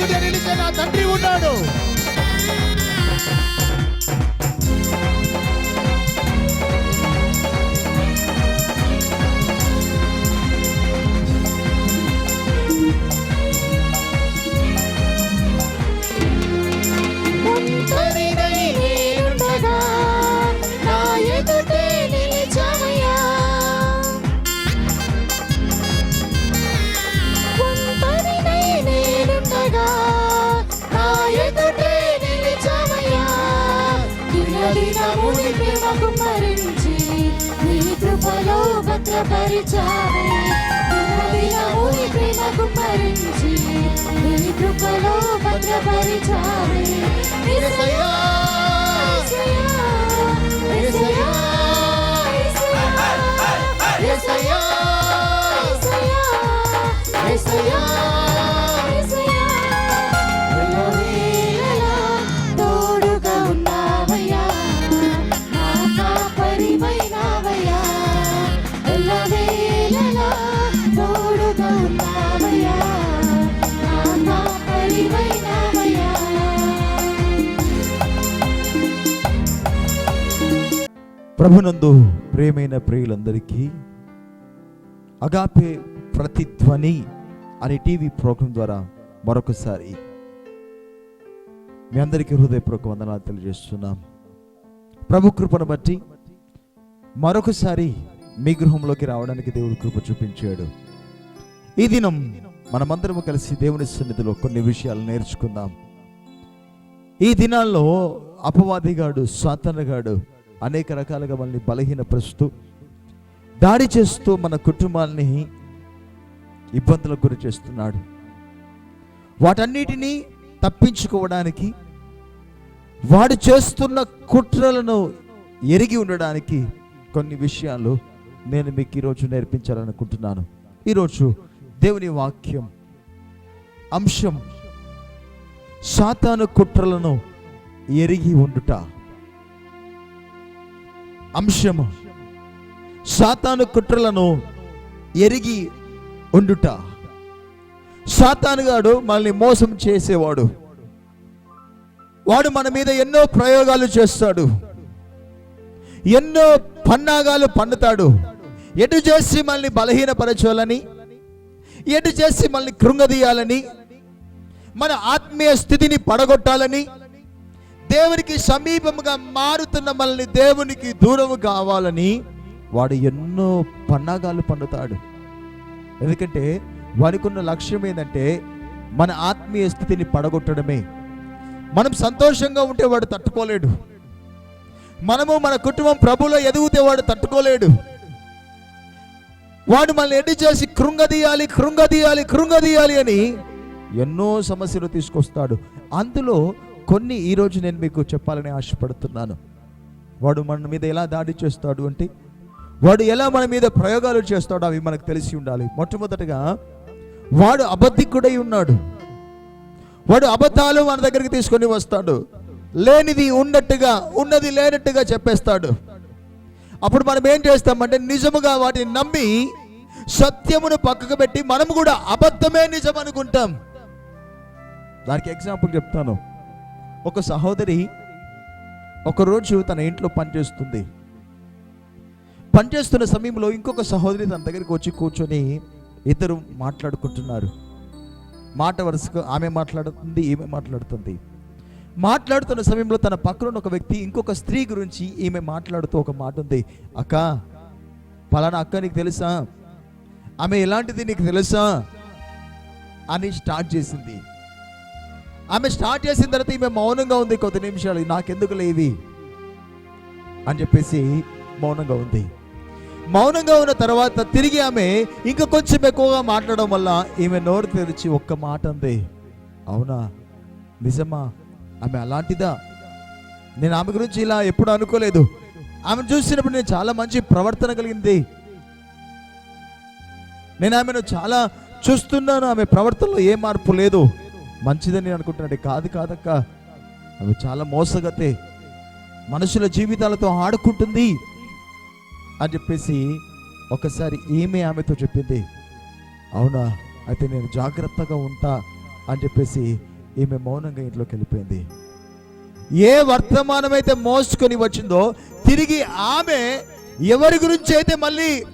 నీ ఎదుట నిలిచే నా తండ్రి ఉన్నాడు. నీ నీ కృపలో భద్రపరిచావే. దినదినము నీ ప్రేమ కుమ్మరించి నీ కృపలో భద్రపరిచావే. యేసయ్యా, యేసయ్యా, యేసయ్యా, ప్రభునందు ప్రేమైన ప్రియులందరికీ అగాపే ప్రతిధ్వని అనే టీవీ ప్రోగ్రాం ద్వారా మరొకసారి మీ అందరికీ హృదయపూర్వక వందనాలు తెలియజేస్తున్నాం. ప్రభు కృపను బట్టి మరొకసారి మీ గృహంలోకి రావడానికి దేవుడు కృప చూపించాడు. ఈ దినం మనమందరము కలిసి దేవుని సన్నిధిలో కొన్ని విషయాలు నేర్చుకుందాం. ఈ దినాల్లో అపవాదిగాడు సాతనగాడు అనేక రకాలుగా మనల్ని బలహీనపరుస్తూ దాడి చేస్తూ మన కుటుంబాన్ని ఇబ్బందులకు గురి చేస్తున్నాడు. వాటన్నిటినీ తప్పించుకోవడానికి వాడు చేస్తున్న కుట్రలను ఎరిగి ఉండడానికి కొన్ని విషయాలు నేను మీకు ఈరోజు నేర్పించాలనుకుంటున్నాను. ఈరోజు దేవుని వాక్యం అంశం సాతాను కుట్రలను ఎరిగి ఉండుట. అంశము. సాతాను కుట్రలను ఎరిగి ఉండుట. సాతానుగాడు మనల్ని మోసం చేసేవాడు. వాడు మన మీద ఎన్నో ప్రయోగాలు చేస్తాడు. ఎన్నో పన్నాగాలు పన్నుతాడు ఎటు చేసి మనల్ని బలహీనపరచాలని ఎటు చేసి మనల్ని కృంగదీయాలని మన ఆత్మీయ స్థితిని పడగొట్టాలని దేవునికి సమీపముగా మారుతున్న మనల్ని దేవునికి దూరము కావాలని వాడు ఎన్నో పన్నాగాలు పండుతాడు. ఎందుకంటే వాడికి ఉన్న లక్ష్యం ఏంటంటే మన ఆత్మీయ స్థితిని పడగొట్టడమే. మనం సంతోషంగా ఉంటే వాడు తట్టుకోలేడు. మనము మన కుటుంబం ప్రభులో ఎదుగుతే వాడు తట్టుకోలేడు. వాడు మనల్ని ఎడ్డి చేసి కృంగదీయాలి కృంగదీయాలి కృంగదీయాలి అని ఎన్నో సమస్యలు తీసుకొస్తాడు. అందులో కొన్ని ఈరోజు నేను మీకు చెప్పాలని ఆశపడుతున్నాను. వాడు మన మీద ఎలా దాడి చేస్తాడు అంటే వాడు ఎలా మన మీద ప్రయోగాలు చేస్తాడో అవి మనకు తెలిసి ఉండాలి. మొట్టమొదటగా వాడు అబద్ధికుడై ఉన్నాడు. వాడు అబద్ధాలు మన దగ్గరికి తీసుకొని వస్తాడు. లేనిది ఉన్నట్టుగా ఉన్నది లేనట్టుగా చెప్పేస్తాడు. అప్పుడు మనం ఏం చేస్తామంటే నిజముగా వాటిని నమ్మి సత్యమును పక్కకు పెట్టి మనం కూడా అబద్ధమే నిజం అనుకుంటాం దానికి ఎగ్జాంపుల్ చెప్తాను. ఒక సహోదరి ఒకరోజు తన ఇంట్లో పనిచేస్తుంది. పనిచేస్తున్న సమయంలో ఇంకొక సహోదరి తన దగ్గరికి వచ్చి కూర్చొని ఇద్దరు మాట్లాడుకుంటున్నారు. మాట వరుసగా ఆమె మాట్లాడుతుంది ఈమె మాట్లాడుతుంది. మాట్లాడుతున్న సమయంలో తన పక్కన ఉన్న ఒక వ్యక్తి ఇంకొక స్త్రీ గురించి ఈమె మాట్లాడుతూ ఒక మాట ఉంది. అక్క పలానా అక్క నీకు తెలుసా? ఆమె ఎలాంటిది నీకు తెలుసా? అని స్టార్ట్ చేసింది. ఆమె స్టార్ట్ చేసిన తర్వాత ఈమె మౌనంగా ఉంది కొద్ది నిమిషాలు. నాకెందుకు లేవి? అని చెప్పేసి మౌనంగా ఉంది. మౌనంగా ఉన్న తర్వాత తిరిగి ఆమె ఇంకా కొంచెం ఎక్కువగా మాట్లాడడం వల్ల ఈమె నోరు తెరిచి ఒక్క మాట అంది. అవునా? నిజమా? ఆమె అలాంటిదా? నేను ఆమె గురించి ఇలా ఎప్పుడు అనుకోలేదు. ఆమెను చూసినప్పుడు నేను చాలా మంచి ప్రవర్తన కలిగింది. నేను ఆమెను చాలా చూస్తున్నాను. ఆమె ప్రవర్తనలో ఏ మార్పు లేదు. మంచిదని నేను అనుకుంటున్నాడు. కాదు కాదక్క. అవి చాలా మోసగతే. మనుషుల జీవితాలతో ఆడుకుంటుంది అని చెప్పేసి ఒకసారి ఈమె ఆమెతో చెప్పింది. అవునా? అయితే నేను జాగ్రత్తగా ఉంటా అని చెప్పేసి ఈమె మౌనంగా ఇంట్లోకి వెళ్ళిపోయింది. ఏ వర్తమానం అయితే మోసుకొని వచ్చిందో తిరిగి ఆమె ఎవరి గురించి అయితే మళ్ళీ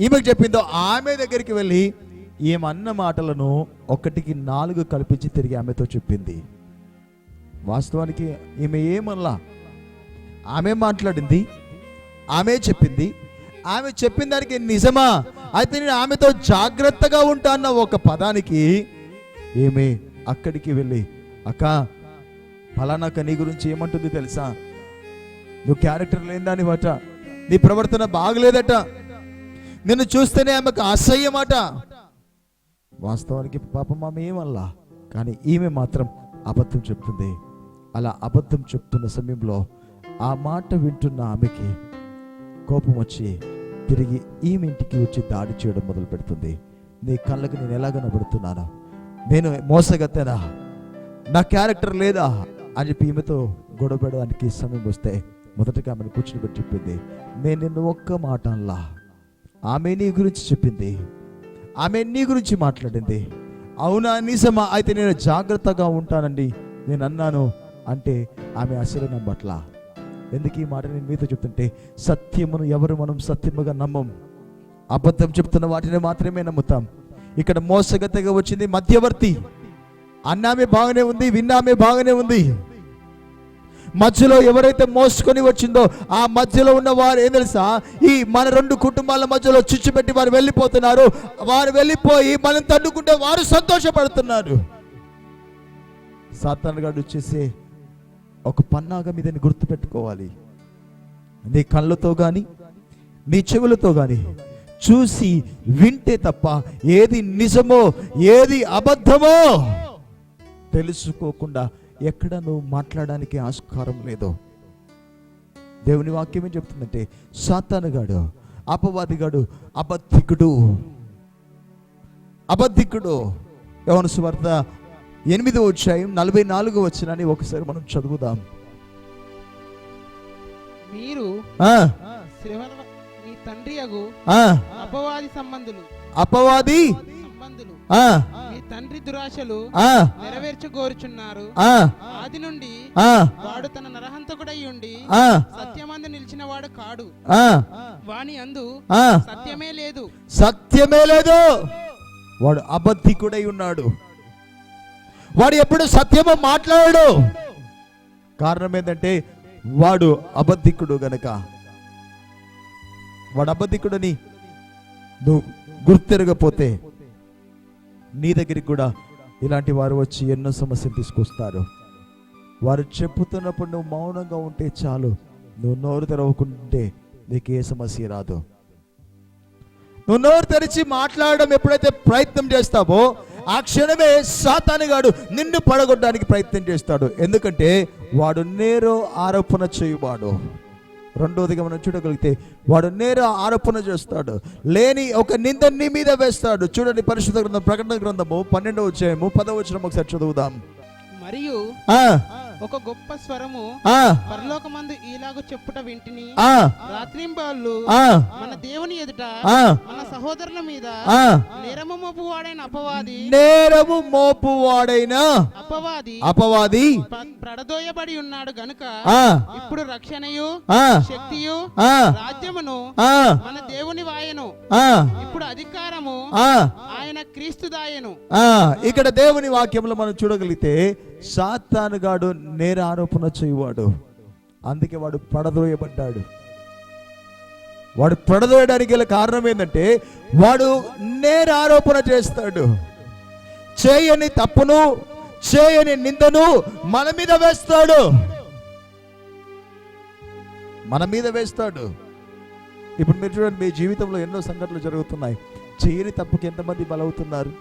ఈమెకు చెప్పిందో ఆమె దగ్గరికి వెళ్ళి ఈమె అన్న మాటలను ఒకటికి నాలుగు కల్పించి తిరిగి ఆమెతో చెప్పింది. వాస్తవానికి ఈమె ఏమల్లా ఆమె మాట్లాడింది ఆమె చెప్పింది ఆమె చెప్పిన దానికి నిజమా? అయితే నేను ఆమెతో జాగ్రత్తగా ఉంటా అన్న ఒక పదానికి ఏమి అక్కడికి వెళ్ళి అక్క ఫలానాక నీ గురించి ఏమంటుంది తెలుసా? నువ్వు క్యారెక్టర్ లేని బట నీ ప్రవర్తన బాగలేదట. నిన్ను చూస్తేనే ఆమెకు అసహ్యమాట. వాస్తవానికి పాపం ఆమె ఏమల్లా? కానీ ఈమె మాత్రం అబద్ధం చెప్తుంది. అలా అబద్ధం చెప్తున్న సమయంలో ఆ మాట వింటున్న ఆమెకి కోపం వచ్చి తిరిగి ఈమె ఇంటికి వచ్చి దాడి చేయడం మొదలు పెడుతుంది. నీ కళ్ళకి నేను ఎలా కనబడుతున్నాను నేను మోసగత్తేనా? నా క్యారెక్టర్ లేదా? అని చెప్పి ఈమెతో గొడవ పెడడానికి సమయం వస్తే మొదటగా ఆమెను కూర్చుని పెట్టి చెప్పింది నేను నిన్ను ఒక్క మాట అల్లా ఆమె నీ గురించి చెప్పింది. ఆమె నీ గురించి మాట్లాడింది. అవునా నిజమా అయితే నేను జాగ్రత్తగా ఉంటానండి. నేను అన్నాను అంటే ఆమె అసలు నమ్మట్లా ఎందుకు ఈ మాట నేను మీతో చెప్తుంటే? సత్యమును ఎవరు మనం సత్యముగా నమ్మం. అబద్ధం చెప్తున్న వాటిని మాత్రమే నమ్ముతాం. ఇక్కడ మోసగతగా వచ్చింది మధ్యవర్తి. అన్నామే బాగానే ఉంది విన్నామే బాగానే ఉంది. మధ్యలో ఎవరైతే మోసుకొని వచ్చిందో ఆ మధ్యలో ఉన్న వారు ఏం తెలుసా? ఈ మన రెండు కుటుంబాల మధ్యలో చిచ్చు పెట్టి వారు వెళ్ళిపోతున్నారు. వారు వెళ్ళిపోయి మనం తన్నుకుంటే వారు సంతోషపడుతున్నారు. సాతానగాడు వచ్చేసి ఒక పన్నాగా మీద గుర్తుపెట్టుకోవాలి. నీ కళ్ళతో కానీ నీ చెవులతో కానీ చూసి వింటే తప్ప ఏది నిజమో ఏది అబద్ధమో తెలుసుకోకుండా ఎక్కడ నువ్వు మాట్లాడడానికి ఆస్కారం లేదు. దేవుని వాక్యం ఏం చెప్తుందంటే సాతానుగాడు అపవాదిగాడు అబద్ధికుడు. అబద్ధికుడు. యవన సువార్త ఎనిమిదో అధ్యాయం నలభై నాలుగు వచ్చినని ఒకసారి మనం చదువుదాం. మీరు మీ తండ్రి అపవాది సంబంధులు. అపవాది తండ్రి దురాశలు ఆ, నెరవేర్చగోరుచున్నారు. ఆ, ఆది నుండి ఆ, వాడు తన నరహంతకుడై ఉండి ఆ, సత్యమందు నిలిచిన వాడు కాడు. ఆ, వాని అందు. సత్యమే లేదు. సత్యమే లేదు. వాడు అబద్ధికుడై ఉన్నాడు. వాడు ఎప్పుడు సత్యము మాట్లాడాడు. కారణం ఏంటంటే వాడు అబద్ధికుడు గనక. వాడు అబద్ధికుడని నువ్వు గుర్తెరగపోతే నీ దగ్గరికి కూడా ఇలాంటి వారు వచ్చి ఎన్నో సమస్యలు తీసుకొస్తారు. వారు చెప్పుతున్నప్పుడు నువ్వు మౌనంగా ఉంటే చాలు. నువ్వు నోరు తెరవకుంటే నీకు ఏ సమస్య రాదు. నువ్వు నోరు తెరిచి మాట్లాడడం ఎప్పుడైతే ప్రయత్నం చేస్తావో ఆ క్షణమే సాతానుగాడు నిన్ను పడగొట్టడానికి ప్రయత్నం చేస్తాడు. ఎందుకంటే వాడు నేరో ఆరోపణ చేయువాడు. రెండోదిగా మనం చూడగలిగితే వాడు నేర ఆరోపణ చేస్తాడు. లేని ఒక నింద నీ మీద వేస్తాడు. చూడండి పరిశుద్ధ గ్రంథం ప్రకటన గ్రంథము పన్నెండవ అధ్యాయము పదవ వచనం ఒకసారి చదువుదాం. మరియు ఒక గొప్ప స్వరము ఆ, పరలోకమందు ఈలాగు చెప్పుట వింటిని. ఆ, రాత్రింబాళ్ళు ఆ, మన దేవుని ఎదుట మన సహోదరుల మీద. నేరము మోపువాడైన అపవాది. నేరము మోపువాడైన అపవాది. అపవాది. ప- ప్రడదోయబడి ఉన్నాడు గనుక ఆ, ఇప్పుడు రక్షణయు ఆ, శక్తియు ఆ, రాజ్యమును ఆ, మన దేవుని వాయను. ఆ, ఇప్పుడు అధికారము ఆ, ఆయన క్రీస్తుదాయను ఆ. ఇక్కడ దేవుని వాక్యంలో మనం చూడగలిగితే సాతానుగాడు నేర ఆరోపణ చేయవాడు. అందుకే వాడు పడదోయబడ్డాడు వాడు పడదోయడానికి గల కారణం ఏంటంటే వాడు నేర ఆరోపణ చేస్తాడు. చేయని తప్పును చేయని నిందను మన మీద వేస్తాడు. మన మీద వేస్తాడు. ఇప్పుడు మీరు చూడండి మీ జీవితంలో ఎన్నో సంఘటనలు జరుగుతున్నాయి. చేయని తప్పుకి ఎంతమంది బలవుతున్నారు?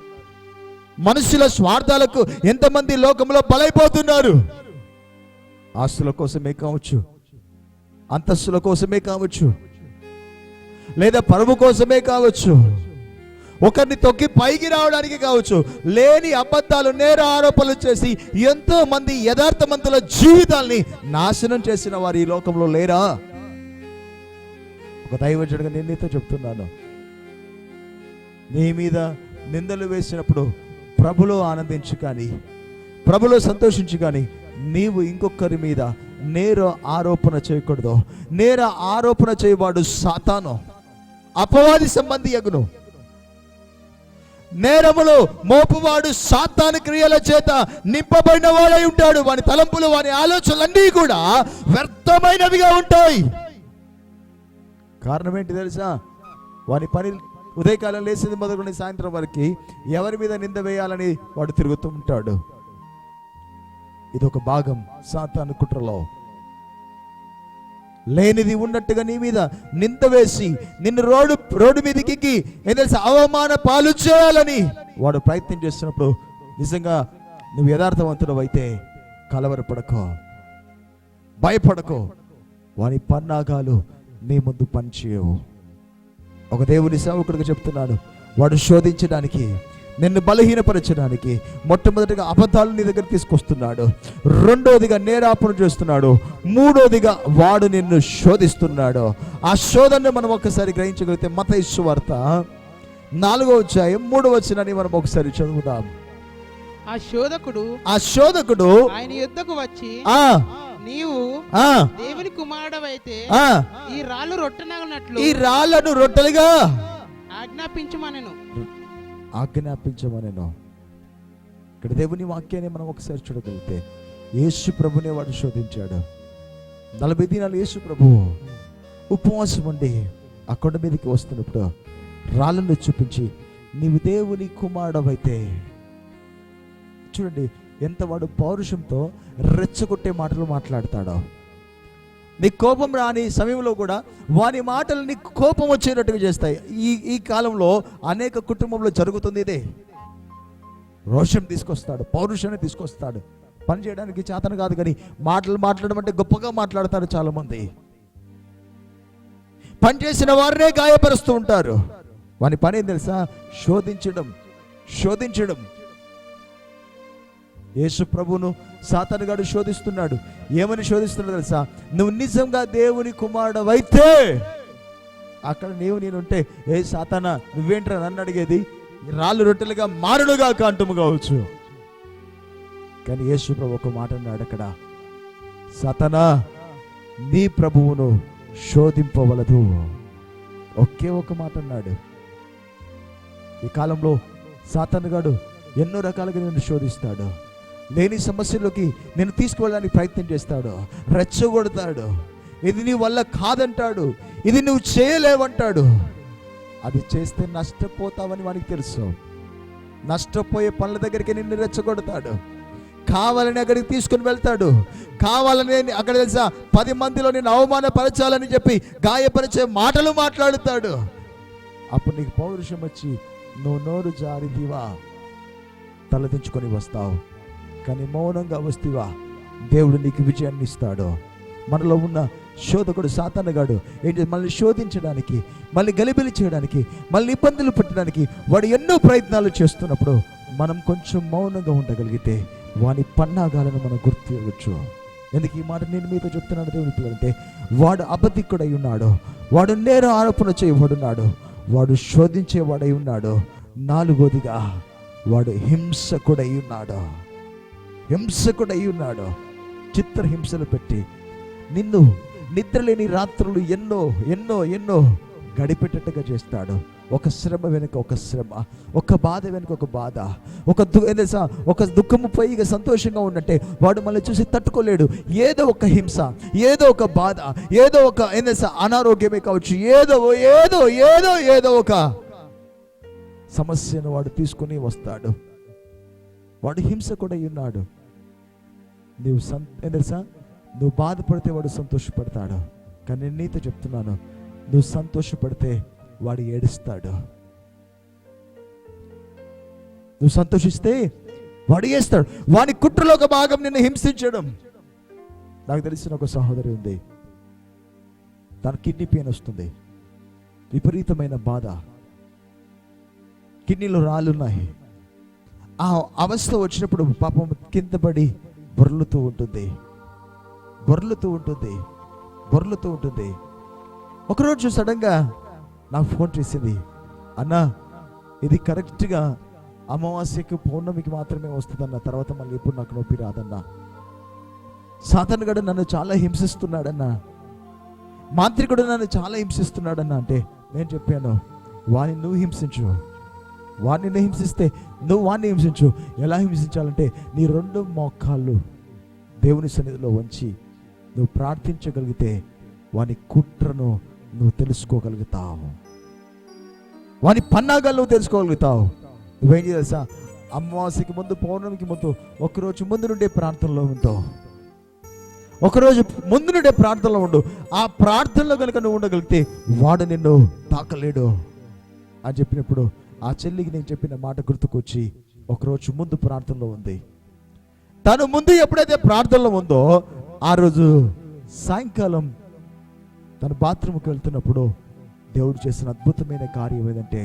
మనుషుల స్వార్థాలకు ఎంతమంది లోకంలో బలైపోతున్నారు? ఆస్తుల కోసమే కావచ్చు అంతస్తుల కోసమే కావచ్చు లేదా పరువు కోసమే కావచ్చు ఒకరిని తొక్కి పైకి రావడానికి కావచ్చు లేని అబద్ధాలు నేర ఆరోపణలు చేసి ఎంతో మంది యథార్థమంతుల జీవితాల్ని నాశనం చేసిన వారు ఈ లోకంలో లేరా? ఒక దైవజుడిగా నేను నీతో చెప్తున్నాను. నీ మీద నిందలు వేసినప్పుడు ప్రభులో ఆనందించు కానీ ప్రభులో సంతోషించు కానీ నీవు ఇంకొకరి మీద నేర ఆరోపణ చేయకూడదు. నేర ఆరోపణ చేయవాడు సాతాను. అపవాది సంబంధి అగును. నేరములు మోపువాడు సాతాను క్రియల చేత నింపబడిన వాడై ఉంటాడు. వాని తలంపులు వాని ఆలోచనలన్నీ కూడా వ్యర్థమైనవిగా ఉంటాయి. కారణం ఏంటి తెలుసా? వాని పని ఉదయకాలం లేచింది మొదలుకొని సాయంత్రం వరకు ఎవరి మీద నింద వేయాలని వాడు తిరుగుతూ ఉంటాడు. ఇది ఒక భాగం సాతాను కుట్రలో. లేనిది ఉన్నట్టుగా నీ మీద నింద వేసి నిన్ను రోడ్డు రోడ్డు మీదకి ఎక్కి అవమాన పాలు చేయాలని వాడు ప్రయత్నం చేస్తున్నప్పుడు నిజంగా నువ్వు యథార్థవంతుడు అయితే కలవరపడకో భయపడకో. వాని పన్నాగాలు నీ ముందు పనిచేయవు. ఒక దేవుని సేవకుడిగా చెప్తున్నాడు వాడు శోధించడానికి నిన్ను బలహీనపరచడానికి మొట్టమొదటిగా అబద్ధాలు నీ దగ్గర తీసుకొస్తున్నాడు. రెండోదిగా నేరాపణ చేస్తున్నాడు. మూడోదిగా వాడు నిన్ను శోధిస్తున్నాడు. ఆ శోధనను మనం ఒకసారి గ్రహించగలిగితే మత వార్త నాలుగో అధ్యాయం మూడో వచ్చినని మనం ఒకసారి చదువుదాం. ఆ శోధకుడు ఆ శోధకుడు ఆయన యుద్ధకు వచ్చి ఆ నీవు దేవుని కుమారుడవైతే ఈ రాళ్ళు రొట్టెనగనట్లు ఈ రాళ్ళను రొట్టెలుగా ఆజ్ఞాపించమనెను. ఆజ్ఞాపించమనేను. ఇక్కడ దేవుని వాక్యాన్ని మనం ఒకసారి చూడగలిగితే యేసు ప్రభునే వాడు శోధించాడు. నలభై దినాలు యేసు ప్రభువు ఉపవాసం ఉండి ఆ కొండ మీదకి వస్తున్నప్పుడు రాళ్ళను చూపించి నీవు దేవుని కుమారుడవైతే. చూడండి ఎంత వాడు పౌరుషంతో రెచ్చగొట్టే మాటలు మాట్లాడతాడో. నీ కోపం రాని సమయంలో కూడా వాని మాటలు నీకు కోపం వచ్చేటట్టుగా చేస్తాయి. ఈ ఈ కాలంలో అనేక కుటుంబంలో జరుగుతుంది ఇదే. రోషం తీసుకొస్తాడు పౌరుషాన్ని తీసుకొస్తాడు. పని చేయడానికి చేతన కాదు కానీ మాటలు మాట్లాడడం అంటే గొప్పగా మాట్లాడతారు చాలామంది. పని చేసిన వారినే గాయపరుస్తూ ఉంటారు. వాని పని ఏం తెలుసా? శోధించడం శోధించడం. యేసు ప్రభును సాతానుగాడు శోధిస్తున్నాడు. ఏమని శోధిస్తున్నాడు తెలుసా? నువ్వు నిజంగా దేవుని కుమారుడవైతే అక్కడ నీవు నేనుంటే ఏ సాతాన నువ్వేంట్రా నన్ను అడిగేది? రాళ్ళు రొట్టెలుగా మారుడుగా కాంటము కావచ్చు. కానీ యేసు ప్రభు ఒక మాట అన్నాడు అక్కడ. సతనా నీ ప్రభువును శోధింపవలదు. ఒకే ఒక మాట అన్నాడు. ఈ కాలంలో సాతానుగాడు ఎన్నో రకాలుగా నిన్ను శోధిస్తాడు. లేని సమస్యలోకి నేను తీసుకువెళ్ళడానికి ప్రయత్నం చేస్తాడు. రెచ్చగొడతాడు. ఇది నీ వల్ల కాదంటాడు. ఇది నువ్వు చేయలేవంటాడు. అది చేస్తే నష్టపోతావని వానికి తెలుసు. నష్టపోయే పనుల దగ్గరికి నిన్ను రెచ్చగొడతాడు. కావాలని అక్కడికి తీసుకుని వెళ్తాడు. కావాలని అక్కడ తెలుసా పది మందిలో నేను అవమానపరచాలని చెప్పి గాయపరిచే మాటలు మాట్లాడుతాడు. అప్పుడు నీకు పౌరుషం వచ్చి నువ్వు నోరు జారిదివా. తలదించుకొని వస్తావు. కానీ మౌనంగా వస్తేవా? దేవుడు నీకు విజయాన్ని ఇస్తాడు. మనలో ఉన్న శోధకుడు సాతానగాడు ఏంటి మనల్ని శోధించడానికి మళ్ళీ గలిబిలి చేయడానికి మళ్ళీ ఇబ్బందులు పెట్టడానికి వాడు ఎన్నో ప్రయత్నాలు చేస్తున్నప్పుడు మనం కొంచెం మౌనంగా ఉండగలిగితే వాని పన్నాగాలను మనం గుర్తించవచ్చు. ఎందుకు ఈ మాట నేను మీతో చెప్తున్నాను దేవుని పిల్లలంటే వాడు అబద్ధికుడై ఉన్నాడు వాడు నేర ఆరోపణ చేయబడున్నాడు వాడు శోధించేవాడై ఉన్నాడు నాలుగోదిగా వాడు హింసకుడై ఉన్నాడు. హింసకుడై ఉన్నాడు చిత్రహింసలు పెట్టి నిన్ను నిద్రలేని రాత్రులు ఎన్నో ఎన్నో ఎన్నో గడిపెట్టట్టుగా చేస్తాడు. ఒక శ్రమ వెనుక ఒక శ్రమ ఒక బాధ వెనుక ఒక బాధ ఒక దు తెలుసా? ఒక దుఃఖము పైగా సంతోషంగా ఉన్నట్టే వాడు మళ్ళీ చూసి తట్టుకోలేడు. ఏదో ఒక హింస ఏదో ఒక బాధ ఏదో ఒక ఏం అనారోగ్యమే కావచ్చు. ఏదో ఏదో ఏదో ఏదో ఒక సమస్యను వాడు తీసుకుని వస్తాడు. వాడు హింస కూడా ఉన్నాడు నువ్వు సం తెలుసా? నువ్వు బాధపడితే వాడు సంతోషపడతాడు. కానీ నేను నీతో చెప్తున్నాను నువ్వు సంతోషపడితే వాడు ఏడుస్తాడు. నువ్వు సంతోషిస్తే వాడు ఏస్తాడు వాడి కుట్రలో ఒక భాగం నిన్ను హింసించడం. నాకు తెలిసిన ఒక సహోదరి ఉంది. తన కిడ్నీ పెయిన్ వస్తుంది. విపరీతమైన బాధ. కిడ్నీలో రాళ్ళున్నాయి ఆ అవస్థ వచ్చినప్పుడు పాపం కింద పడి బొర్లుతూ ఉంటుంది. బొర్లుతూ ఉంటుంది. బొర్లుతూ ఉంటుంది. ఒకరోజు సడన్గా నాకు ఫోన్ చేసింది. అన్నా ఇది కరెక్ట్గా అమావాస్యకి పౌర్ణమికి మాత్రమే వస్తుందన్న తర్వాత మళ్ళీ ఎప్పుడు నాకు నొప్పి రాదన్నా? సాతాను గడు నన్ను చాలా హింసిస్తున్నాడన్నా? మాంత్రికుడు నన్ను చాలా హింసిస్తున్నాడన్నా? అంటే నేను చెప్పాను వాని నువ్వు హింసించు. వాడిని హింసిస్తే నువ్వు వాడిని హింసించు. ఎలా హింసించాలంటే నీ రెండు మోకాళ్ళు దేవుని సన్నిధిలో వంచి నువ్వు ప్రార్థించగలిగితే వాని కుట్రను నువ్వు తెలుసుకోగలుగుతావు. వాని పన్నాగాలు నువ్వు తెలుసుకోగలుగుతావు. నువ్వేం చేసా అమావాస్యకి ముందు పౌర్ణమికి ముందు ఒకరోజు ముందు నుండే ప్రార్థనలో ఉంటావు ఒకరోజు ముందు నుండే ప్రార్థనలో ఉండు. ఆ ప్రార్థనలో కనుక నువ్వు ఉండగలిగితే వాడు నిన్ను తాకలేడు. అని చెప్పినప్పుడు ఆ చెల్లికి నేను చెప్పిన మాట గుర్తుకొచ్చి ఒకరోజు ముందు ప్రార్థనలో ఉంది. తను ముందు ఎప్పుడైతే ప్రార్థనలో ఉందో ఆ రోజు సాయంకాలం తను బాత్రూమ్కి వెళ్తున్నప్పుడు దేవుడు చేసిన అద్భుతమైన కార్యం ఏదంటే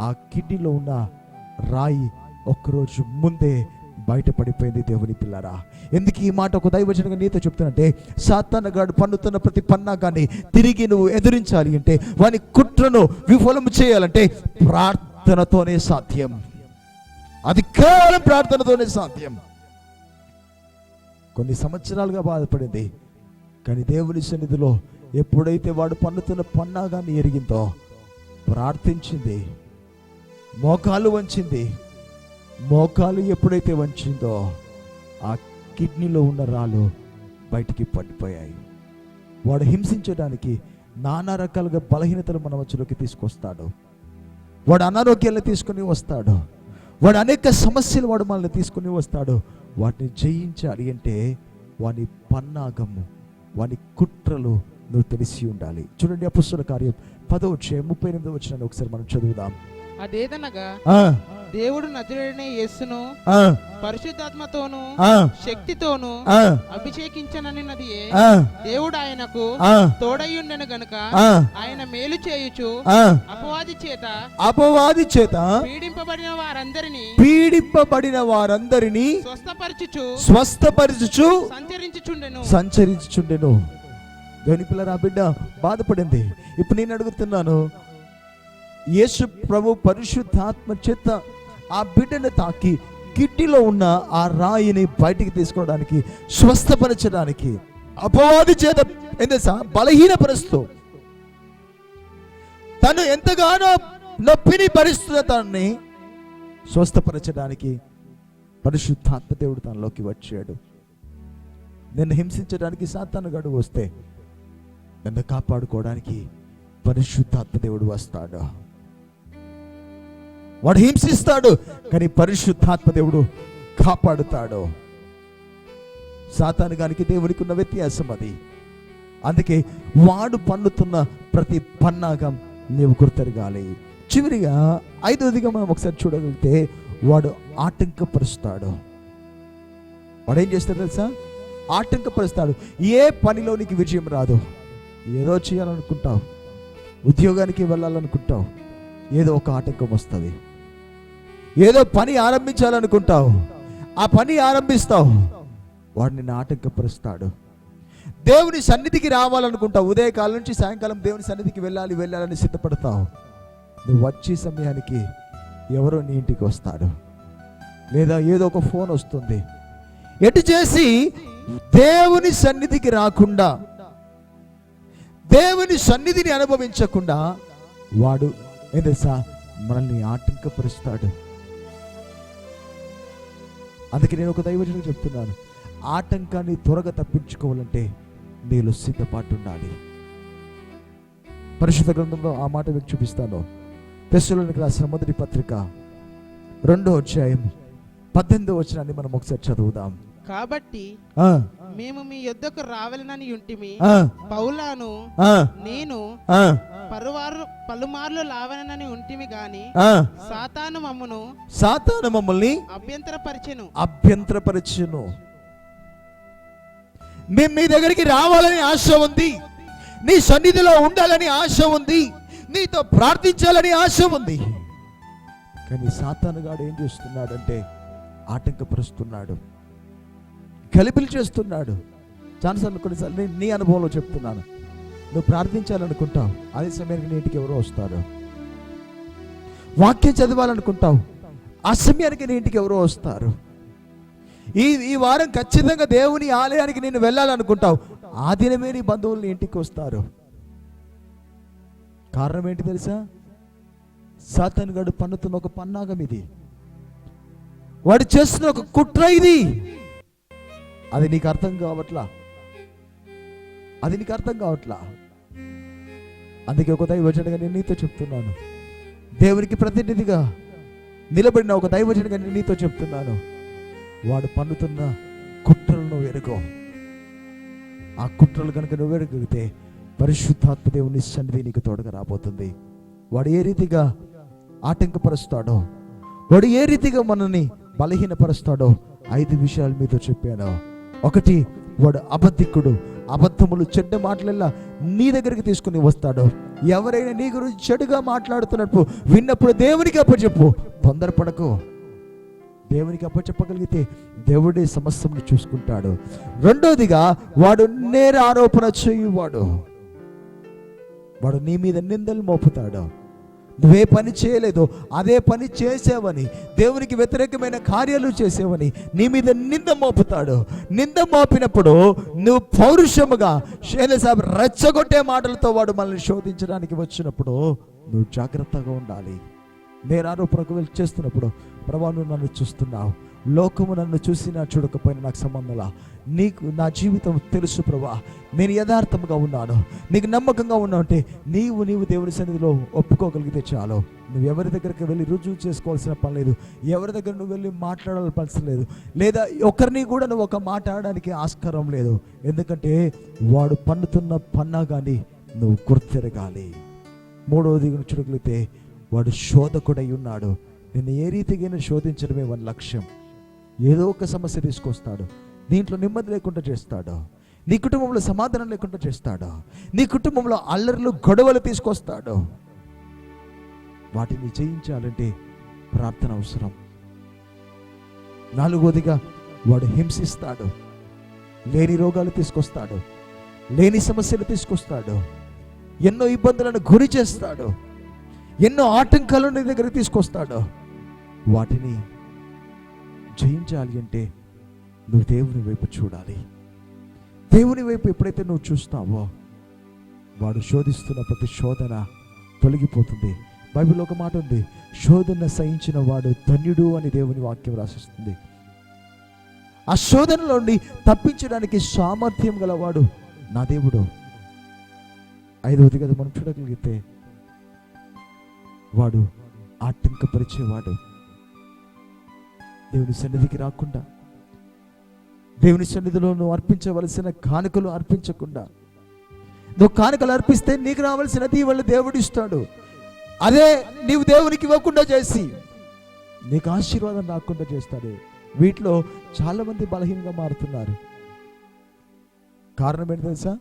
ఆ కిడ్నీలో ఉన్న రాయి ఒక్కరోజు ముందే బయటపడిపోయింది దేవుని పిల్లరా. ఎందుకు ఈ మాట ఒక దైవజనంగా నీతో చెప్తానంటే సాతానగాడు పన్నుతున్న ప్రతి పన్నా కానీ తిరిగి నువ్వు ఎదిరించాలి అంటే వాని కుట్రను విఫలం చేయాలంటే ప్రార్థన ప్రార్థనతోనే సాధ్యం. అది కేవలం ప్రార్థనతోనే సాధ్యం. కొన్ని సంవత్సరాలుగా బాధపడింది. కానీ దేవుని సన్నిధిలో ఎప్పుడైతే వాడు పన్నుతున్న పన్నాగాన్ని ఎరిగిందో ప్రార్థించింది. మోకాలు వంచింది. మోకాలు ఎప్పుడైతే వంచిందో ఆ కిడ్నీలో ఉన్న రాళ్ళు బయటికి పడిపోయాయి. వాడు హింసించడానికి నానా రకాలుగా బలహీనతలు మన మధ్యలోకి తీసుకొస్తాడు. వాడు అనారోగ్యాన్ని తీసుకుని వస్తాడు. వాడు అనేక సమస్యలు వాడు మనల్ని తీసుకుని వస్తాడు. వాటిని జయించాలి అంటే వాని పన్నాగము వాని కుట్రలు నువ్వు తెలిసి ఉండాలి. చూడండి అపుస్తుల కార్యం పదో వచ్చే ముప్పై ఎనిమిదో వచ్చిన ఒకసారి మనం చదువుదాం. అదేదనగా ఆ, దేవుడు నజరుడైన యేసును ఆ, పరిశుద్ధాత్మతోను ఆ, శక్తితోను అభిషేకించనన్నది. దేవుడు ఆయనకు తోడయ్యుండెను గనుక ఆయన మేలు చేయుచు ఆ. అపవాది చేత అపవాది చేత పీడింపబడిన వారందరినీ పీడింపబడిన వారందరినీ స్వస్థపరచుచు స్వస్థపరచుచు సంచరించుచుండెను. సంచరించుచుండెను. దేవుని పిల్లరా బిడ్డ బాధపడింది. ఇప్పుడు నేను అడుగుతున్నాను యేసు ప్రభు పరిశుద్ధాత్మ చేత ఆ బిడ్డను తాకి కిడ్నీలో ఉన్న ఆ రాయిని బయటికి తీసుకోవడానికి స్వస్థపరచడానికి అపవాది చేత ఏం బలహీనపరుస్తూ తను ఎంతగానో నొప్పిని భరిస్తున్న తనని స్వస్థపరచడానికి పరిశుద్ధాత్మ దేవుడు తనలోకి వచ్చాడు. నిన్ను హింసించడానికి సాతానుగాడు వస్తే నిన్ను కాపాడుకోవడానికి పరిశుద్ధాత్మ దేవుడు వస్తాడు. వాడు హింసిస్తాడు కానీ పరిశుద్ధాత్మ దేవుడు కాపాడుతాడు. సాతానుగానికి దేవునికి ఉన్న వ్యత్యాసం అది. అందుకే వాడు పన్నుతున్న ప్రతి పన్నాగం నీవు గుర్తెరగాలి. చివరిగా ఐదవదిగా మనం ఒకసారి చూడగలిగితే వాడు ఆటంకపరుస్తాడు. వాడు ఏం చేస్తాడు తెలుసా? ఆటంకపరుస్తాడు. ఏ పనిలో నీకు విజయం రాదు. ఏదో చేయాలనుకుంటావు. ఉద్యోగానికి వెళ్ళాలనుకుంటావు. ఏదో ఒక ఆటంకం వస్తుంది. ఏదో పని ఆరంభించాలనుకుంటావు. ఆ పని ఆరంభిస్తావు. వాడు నిన్ను ఆటంకపరుస్తాడు దేవుని సన్నిధికి రావాలనుకుంటావు. ఉదయకాలం నుంచి సాయంకాలం దేవుని సన్నిధికి వెళ్ళాలి వెళ్ళాలని సిద్ధపడతావు. నువ్వు వచ్చే సమయానికి ఎవరో నీ ఇంటికి వస్తాడు. లేదా ఏదో ఒక ఫోన్ వస్తుంది. ఎటు చేసి? దేవుని సన్నిధికి రాకుండా. దేవుని సన్నిధిని అనుభవించకుండా వాడు ఏదేసా మనల్ని ఆటంకపరుస్తాడు. అందుకే నేను ఒక దైవజనం చెప్తున్నాను. ఆటంకాన్ని త్వరగా తప్పించుకోవాలంటే నీలో సిద్ధపాటు ఉండాలి. పరిశుద్ధ గ్రంథంలో ఆ మాట మీకు చూపిస్తాను. తెస్సులోనికి రాసిన మొదటి పత్రిక రెండో అధ్యాయం పద్దెనిమిదో వచనాన్ని మనం ఒకసారి చదువుదాం. కాబట్టి మేము మీ యొద్దకు రావాలని ఉంటిమి పౌలాను నేను ఆ, పరువారు పలుమార్లు లావనని ఉంటిమి గాని ఆ. సాతాను మమ్మును సాతాను మమ్మల్ని అభ్యంతరపరిచెను. అభ్యంతరపరచును. మేము మీ దగ్గరికి రావాలని ఆశ ఉంది. నీ సన్నిధిలో ఉండాలని ఆశ ఉంది. నీతో ప్రార్థించాలని ఆశ ఉంది. కానీ సాతానుగాడు ఏం చేస్తున్నాడంటే ఆటంకపరుస్తున్నాడు. కలిపిలు చేస్తున్నాడు. చాలాసార్లు కొన్నిసార్లు నేను నీ అనుభవంలో చెప్తున్నాను. నువ్వు ప్రార్థించాలనుకుంటావు. అదే సమయానికి నీ ఇంటికి ఎవరో వస్తారు. వాక్యం చదవాలనుకుంటావు. ఆ సమయానికి నీ ఇంటికి ఎవరో వస్తారు. ఈ ఈ వారం ఖచ్చితంగా దేవుని ఆలయానికి నేను వెళ్ళాలనుకుంటావు. ఆ దినమే నీ బంధువులు నీ ఇంటికి వస్తారు. కారణం ఏంటి తెలుసా? సాతన్ గడు పన్నుతున్న ఒక పన్నాగం ఇది. వాడు చేస్తున్న ఒక కుట్ర ఇది. అది నీకు అర్థం కావట్లా? అది నీకు అర్థం కావట్లా? అందుకే ఒక దైవజనగా నేను నీతో చెప్తున్నాను. దేవునికి ప్రతినిధిగా నిలబడిన ఒక దైవజనగా నేను నీతో చెప్తున్నాను. వాడు పన్నుతున్న కుట్రలను వెనుకో. ఆ కుట్రలు కనుక నువ్వు ఎరగలిగితే పరిశుద్ధాత్మ దేవుని సన్నిధి నీకు తోడుగా రాబోతుంది. వాడు ఏ రీతిగా ఆటంకపరుస్తాడో వాడు ఏ రీతిగా మనల్ని బలహీనపరుస్తాడో ఐదు విషయాలు మీతో చెప్పాను. ఒకటి వాడు అబద్ధికుడు. అబద్ధములు చెడ్డ మాటలల్లా నీ దగ్గరికి తీసుకుని వస్తాడు. ఎవరైనా నీ గురించి చెడుగా మాట్లాడుతున్నప్పుడు విన్నప్పుడు దేవునికి అప్పచెప్పు. తొందరపడకు. దేవునికి అప్పచెప్పగలిగితే దేవుడే సమస్యను చూసుకుంటాడు. రెండోదిగా వాడు నేర ఆరోపణ చేయువాడు. వాడు నీ మీద నిందలు మోపుతాడు. నువ్వే పని చేయలేదు అదే పని చేసావని దేవునికి వ్యతిరేకమైన కార్యాలు చేసేవని నీ మీద నింద మోపుతాడు. నింద మోపినప్పుడు నువ్వు పౌరుషముగా శైలసాబ్ రెచ్చగొట్టే మాటలతో వాడు మనల్ని శోధించడానికి వచ్చినప్పుడు నువ్వు జాగ్రత్తగా ఉండాలి. నేను ఆరోపణకు వెళ్ళి చేస్తున్నప్పుడు ప్రభా నువ్వు నన్ను చూస్తున్నావు. లోకము నన్ను చూసినా చూడకపోయినా నాకు సంబంధంలా నీకు నా జీవితం తెలుసు ప్రభా. నేను యథార్థంగా ఉన్నాను. నీకు నమ్మకంగా ఉన్నావు అంటే నీవు నీవు దేవుని సన్నిధిలో ఒప్పుకోగలిగితే చాలు. నువ్వు ఎవరి దగ్గరికి వెళ్ళి రుజువు చేసుకోవాల్సిన పని లేదు. ఎవరి దగ్గర నువ్వు వెళ్ళి మాట్లాడాల్సిన పని లేదు. లేదా ఒకరిని కూడా నువ్వు ఒక మాట్లాడడానికి ఆస్కారం లేదు. ఎందుకంటే వాడు పన్నుతున్న పన్నా కానీ నువ్వు గుర్తెరగాలి. మూడవది చూడగలిగితే వాడు శోధకుడై ఉన్నాడు. నిన్ను ఏ రీతిగా శోధించడమే వాని లక్ష్యం. ఏదో ఒక సమస్య తీసుకొస్తాడు. దీంట్లో నెమ్మది లేకుండా చేస్తాడు. నీ కుటుంబంలో సమాధానం లేకుండా చేస్తాడు. నీ కుటుంబంలో అల్లర్లు గొడవలు తీసుకొస్తాడు. వాటిని జయించాలంటే ప్రార్థన అవసరం. నాలుగోదిగా వాడు హింసిస్తాడు. లేని రోగాలు తీసుకొస్తాడు. లేని సమస్యలు తీసుకొస్తాడు. ఎన్నో ఇబ్బందులను గురి చేస్తాడు. ఎన్నో ఆటంకాలను నీ దగ్గర తీసుకొస్తాడు. వాటిని జయించాలి అంటే నువ్వు దేవుని వైపు చూడాలి. దేవుని వైపు ఎప్పుడైతే నువ్వు చూస్తావో వాడు శోధిస్తున్న ప్రతి శోధన తొలగిపోతుంది. బైబిల్ ఒక మాట ఉంది శోధన సహించిన వాడు ధన్యుడు అని దేవుని వాక్యం రాసిస్తుంది. ఆ శోధనలోని తప్పించడానికి సామర్థ్యం గలవాడు నా దేవుడు. ఐదవది కదా మనం చూడగలిగితే వాడు ఆటంకపరిచేవాడు. దేవుని సన్నిధికి రాకుండా దేవుని సన్నిధిలో నువ్వు అర్పించవలసిన కానుకలు అర్పించకుండా. నువ్వు కానుకలు అర్పిస్తే నీకు రావాల్సినది దీవెనలు దేవుడు ఇస్తాడు. అదే నీవు దేవునికి ఇవ్వకుండా చేసి నీకు ఆశీర్వాదం రాకుండా చేస్తాడు. వీటిలో చాలా మంది బలహీనంగా మారుతున్నారు. కారణం ఏంటి తెలుసా?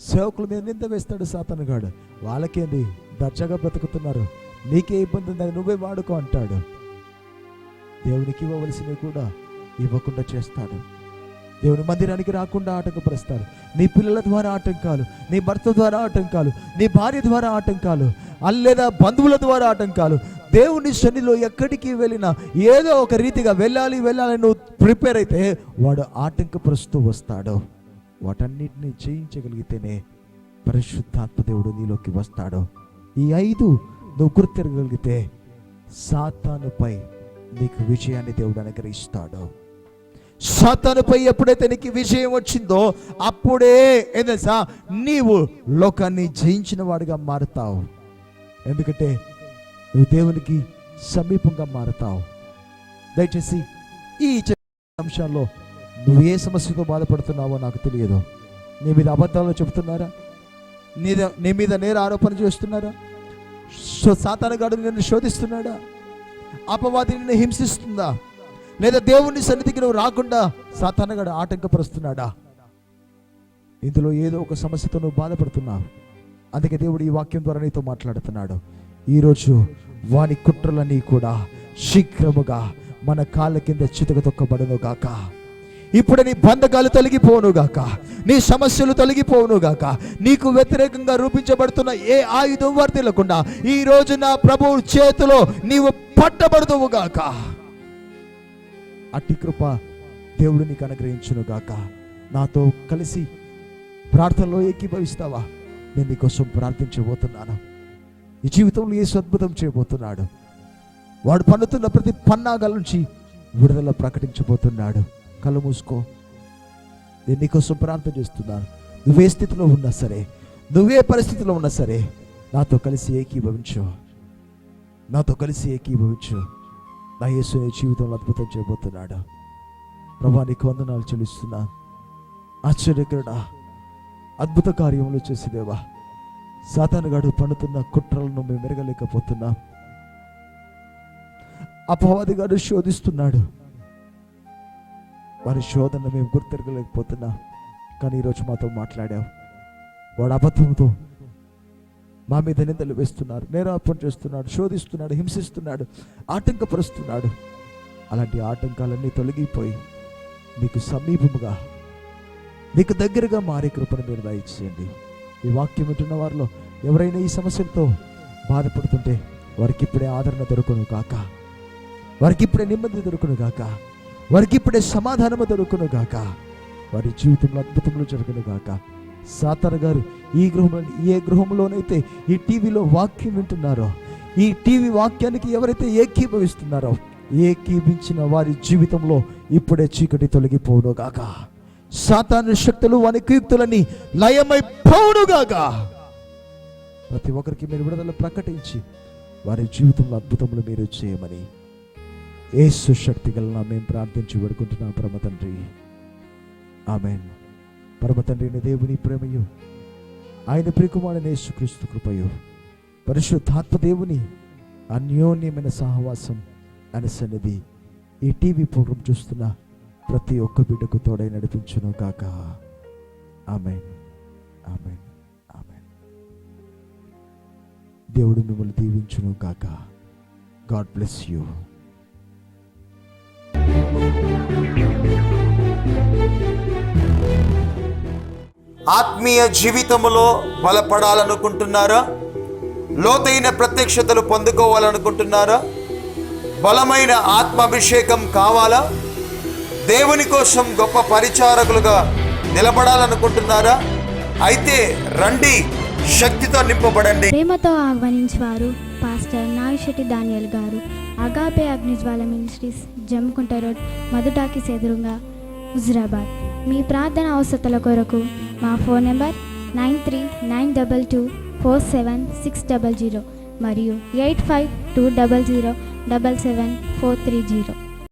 సేవకుల మీద నింద వేస్తాడు సాతనుగాడు వాళ్ళకేంది? దర్జాగా బ్రతుకుతున్నారు. నీకే ఇబ్బంది ఉంది నువ్వే వాడుకో అంటాడు. దేవునికి ఇవ్వవలసినవి కూడా ఇవ్వకుండా చేస్తాడు. దేవుని మందిరానికి రాకుండా ఆటంకపరుస్తాడు నీ పిల్లల ద్వారా ఆటంకాలు నీ భర్త ద్వారా ఆటంకాలు నీ భార్య ద్వారా ఆటంకాలు లేదా బంధువుల ద్వారా ఆటంకాలు. దేవుని శనిలో ఎక్కడికి వెళ్ళినా ఏదో ఒక రీతిగా వెళ్ళాలి వెళ్ళాలని నువ్వు ప్రిపేర్ అయితే వాడు ఆటంకపరుస్తూ వస్తాడు. వాటన్నిటిని చేయించగలిగితేనే పరిశుద్ధాత్మ దేవుడు నీలోకి వస్తాడు. ఈ ఐదు నువ్వు గుర్తిరగలిగితే సాతానుపై నీకు విజయాన్ని దేవుడు అనుగ్రహిస్తాడు. సాతానుపై ఎప్పుడైతే నీకు విజయం వచ్చిందో అప్పుడే ఏదైనా నీవు లోకాన్ని జయించిన వాడిగా మారుతావు. ఎందుకంటే నువ్వు దేవునికి సమీపంగా మారుతావు. దయచేసి ఈ అంశాల్లో నువ్వు ఏ సమస్యతో బాధపడుతున్నావో నాకు తెలియదు. నీ మీద అబద్ధాలు చెబుతున్నారా? నీ నీ మీద నేర ఆరోపణ చేస్తున్నారా? సో సాతానగాడు నిన్ను శోధిస్తున్నాడా? అపవాది నిన్ను హింసిస్తుందా? లేదా దేవుని సన్నిధికి నువ్వు రాకుండా సాతానగాడు ఆటంకపరుస్తున్నాడా? ఇందులో ఏదో ఒక సమస్యతో నువ్వు బాధపడుతున్నావు అందుకే దేవుడు ఈ వాక్యం ద్వారా నీతో మాట్లాడుతున్నాడు. ఈరోజు వాని కుట్రలన్నీ కూడా శీఘ్రముగా మన కాళ్ళ కింద చితక తొక్కబడను గాక. ఇప్పుడు నీ బంధకాలు తొలగిపోనుగాక నీ సమస్యలు తొలగిపోనుగాక నీకు వ్యతిరేకంగా రూపించబడుతున్న ఏ ఆయుధం వర్తిల్లకుండా ఈ రోజు నా ప్రభువు చేతిలో నీవు పట్టబడుదువుగాక అట్టి కృప దేవుడు నీకు అనుగ్రహించునుగాక నాతో కలిసి ప్రార్థనలో ఏకీభవిస్తావా? నేను నీకోసం ప్రార్థించబోతున్నాను ఈ జీవితంలో ఏ అద్భుతం చేయబోతున్నాడు. వాడు పన్నుతున్న ప్రతి పన్నాగల నుంచి విడుదల ప్రకటించబోతున్నాడు. కళ్ళు మూసుకో. నేను నీకోసం ప్రార్థన చేస్తున్నాను. నువ్వే స్థితిలో ఉన్నా సరే నువ్వే పరిస్థితిలో ఉన్నా సరే నాతో కలిసి ఏకీభవించు. నాతో కలిసి ఏకీభవించు. నా యేసు నీ జీవితంలో అద్భుతం చేయబోతున్నాడు. ప్రభా నీకు వందనాలు చెల్లిస్తున్నా. ఆశ్చర్యకరుడా అద్భుత కార్యములు చేసేదేవా సాతానుగాడు పన్నుతున్న కుట్రలను మేము మెరగలేకపోతున్నాం అపవాదిగాడు శోధిస్తున్నాడు. వారి శోధన మేము గుర్తెరగలేకపోతున్నాం. కానీ ఈరోజు మాతో మాట్లాడావు. వాడు అబద్ధంతో మా మీద నిందలు వేస్తున్నారు నేరాపణ చేస్తున్నాడు శోధిస్తున్నాడు హింసిస్తున్నాడు ఆటంకపరుస్తున్నాడు. అలాంటి ఆటంకాలన్నీ తొలగిపోయి మీకు సమీపముగా మీకు దగ్గరగా మారే కృపను మీరు దయచేయండి. ఈ వాక్యం వింటున్న వారిలో ఎవరైనా ఈ సమస్యలతో బాధపడుతుంటే వారికి ఇప్పుడే ఆదరణ దొరకను కాక వారికి ఇప్పుడే నెమ్మది దొరకను గాక. వారికి ఇప్పుడే సమాధానము దొరకను గాక. వారి జీవితంలో అద్భుతములు జరగను గాక. సాతాన గారు ఈ గృహంలో ఏ గృహంలోనైతే ఈ టీవీలో వాక్యం వింటున్నారో ఈ టీవీ వాక్యానికి ఎవరైతే ఏకీభవిస్తున్నారో ఏకీభించిన వారి జీవితంలో ఇప్పుడే చీకటి తొలగిపోవును గాక. సాతాను శక్తులు వాని కీర్తులని లయమైపోవునుగాక గాక. ప్రతి ఒక్కరికి మీరు విడుదల ప్రకటించి వారి జీవితంలో అద్భుతములు మీరు చేయమని ఏసు శక్తి గలన మేము ప్రార్థించి వేడుకుంటున్నాం. పరమ తండ్రి ఆమెన్. పరమ తండ్రిని దేవుని ప్రేమయు. ఆయన ప్రియకుమారుని యేసుక్రీస్తు కృపయు. పరిశుద్ధాత్మ దేవుని అన్యోన్యమైన సహవాసం అనే సన్నిధి ఈ టీవీ ప్రోగ్రాం చూస్తున్న ప్రతి ఒక్క బిడ్డకు తోడై నడిపించును కాక ఆమె ఆమె ఆమె దేవుడు మిమ్మల్ని దీవించును కాక గాడ్ బ్లెస్ యూ. ఆత్మీయ జీవితంలో బలపడాలనుకుంటున్నారా? లోతైన ప్రత్యక్షతలు పొందుకోవాలనుకుంటున్నారా? బలమైన ఆత్మాభిషేకం కావాలా? దేవుని కోసం గొప్ప పరిచారకులుగా నిలబడాలనుకుంటున్నారా? అయితే రండి శక్తితో నింపబడండి. ప్రేమతో ఆహ్వానించేవారు పాస్టర్ నాగిశెట్టి దానియల్ గారు. Agape Agnijwala ministries Jamkunta road మధుటాకి ఎదురుగా హుజరాబాద్. మీ ప్రార్థన అవసరతల కొరకు మా phone number nine three nine double two four seven six double zero మరియు eight five two double zero double seven four three zero.